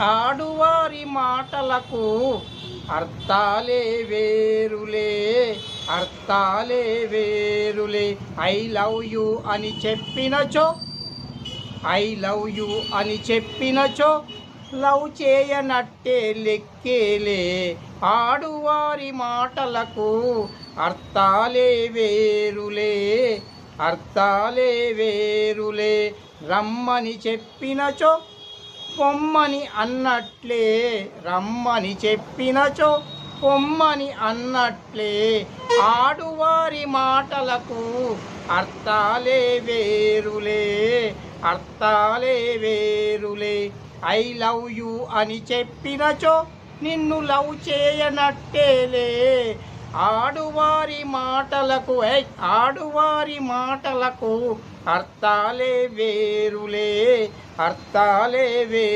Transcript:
ఆడువారి మాటలకు అర్థాలే వేరులే అర్థాలే వేరులే. ఐ లవ్ యు అని చెప్పినచో ఐ లవ్ యు అని చెప్పినచో లవ్ చేయనట్టే లెక్కేలే. ఆడువారి మాటలకు అర్థాలే వేరులే అర్థాలే వేరులే. రమ్మని చెప్పినచో పొమ్మని అన్నట్లే రమ్మని చెప్పినచో పొమ్మని అన్నట్లే ఆడువారి మాటలకు అర్థాలే వేరులే అర్థాలే వేరులే. ఐ లవ్ యు అని చెప్పినచో నిన్ను లవ్ చేయనట్టేలే. ఆడువారి మాటలకు ఏయ్, ఆడువారి మాటలకు అర్థాలే వేరులే అర్థాలే వే